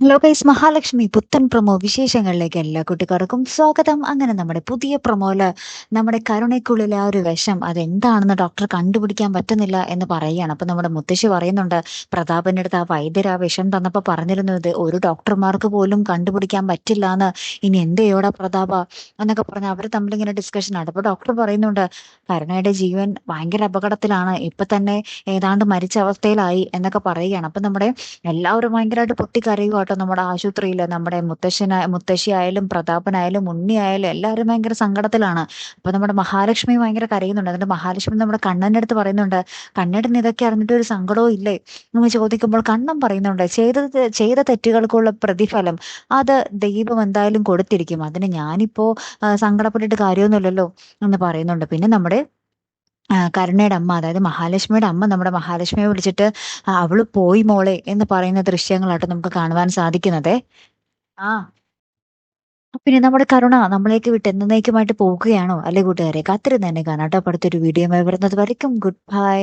Hello guys Mahalakshmi പുത്തൻ promo വിശേഷങ്ങളിലേക്ക് എല്ലാ കുട്ടികൾക്കും സ്വാഗതം. അങ്ങനെ നമ്മുടെ പുതിയ പ്രൊമോയിൽ നമ്മുടെ കരുണയ്ക്കുള്ളിലെ ആ ഒരു വിഷം അതെന്താണെന്ന് ഡോക്ടർ കണ്ടുപിടിക്കാൻ പറ്റുന്നില്ല എന്ന് പറയുകയാണ്. അപ്പൊ നമ്മുടെ മുത്തശ്ശി പറയുന്നുണ്ട് പ്രതാപന്റെ അടുത്ത് ആ വൈദ്യർ ആ വിഷം തന്നപ്പോ പറഞ്ഞിരുന്നു ഇത് ഒരു ഡോക്ടർമാർക്ക് പോലും കണ്ടുപിടിക്കാൻ പറ്റില്ല എന്ന് ഇനി എന്ത് ചെയ്യോടാ പ്രതാപ? എന്നൊക്കെ പറഞ്ഞ് അവർ തമ്മിൽ ഇങ്ങനെ ഡിസ്കഷൻ ആണ്. അപ്പൊ ഡോക്ടർ പറയുന്നുണ്ട് കരുണയുടെ ജീവൻ ഭയങ്കര അപകടത്തിലാണ്. ഇപ്പൊ തന്നെ ഏതാണ്ട് മരിച്ച അവസ്ഥയിലായി എന്നൊക്കെ പറയുകയാണ്. അപ്പൊ നമ്മുടെ എല്ലാവരും ഭയങ്കരമായിട്ട് പൊട്ടിക്കരയുക കേട്ടോ നമ്മുടെ ആശുപത്രിയിൽ നമ്മുടെ മുത്തശ്ശന മുത്തശ്ശിയായാലും പ്രതാപനായാലും ഉണ്ണിയായാലും എല്ലാവരും ഭയങ്കര സങ്കടത്തിലാണ്. അപ്പൊ നമ്മുടെ മഹാലക്ഷ്മി ഭയങ്കര കരയുന്നുണ്ട്. എന്നിട്ട് മഹാലക്ഷ്മി നമ്മുടെ കണ്ണന്റെ അടുത്ത് പറയുന്നുണ്ട് കണ്ണേട്ടന് ഇതൊക്കെ അറിഞ്ഞിട്ട് ഒരു സങ്കടവും ഇല്ലേ? എന്ന് ചോദിക്കുമ്പോൾ കണ്ണൻ പറയുന്നുണ്ട് ചെയ്ത ചെയ്ത തെറ്റുകൾക്കുള്ള പ്രതിഫലം അത് ദൈവം എന്തായാലും കൊടുത്തിരിക്കും. അതിന് ഞാനിപ്പോ സങ്കടപ്പെട്ടിട്ട് കാര്യമൊന്നുമില്ലല്ലോ എന്ന് പറയുന്നുണ്ട്. പിന്നെ നമ്മുടെ കരുണയുടെ അമ്മ അതായത് മഹാലക്ഷ്മിയുടെ അമ്മ നമ്മുടെ മഹാലക്ഷ്മിയെ വിളിച്ചിട്ട് അവൾ പോയി മോളെ എന്ന് പറയുന്ന ദൃശ്യങ്ങളായിട്ട് നമുക്ക് കാണുവാൻ സാധിക്കുന്നത്. ആ. പിന്നെ നമ്മുടെ കരുണ നമ്മളേക്ക് വിട്ട് എന്നേക്കുമായിട്ട് പോകുകയാണോ അല്ലെ കൂട്ടുകാരെ? കാത്തിരുന്ന് തന്നെ കാണാം കേട്ടോ. അടുത്തൊരു വീഡിയോ വരുന്നത് വരയ്ക്കും. Good bye.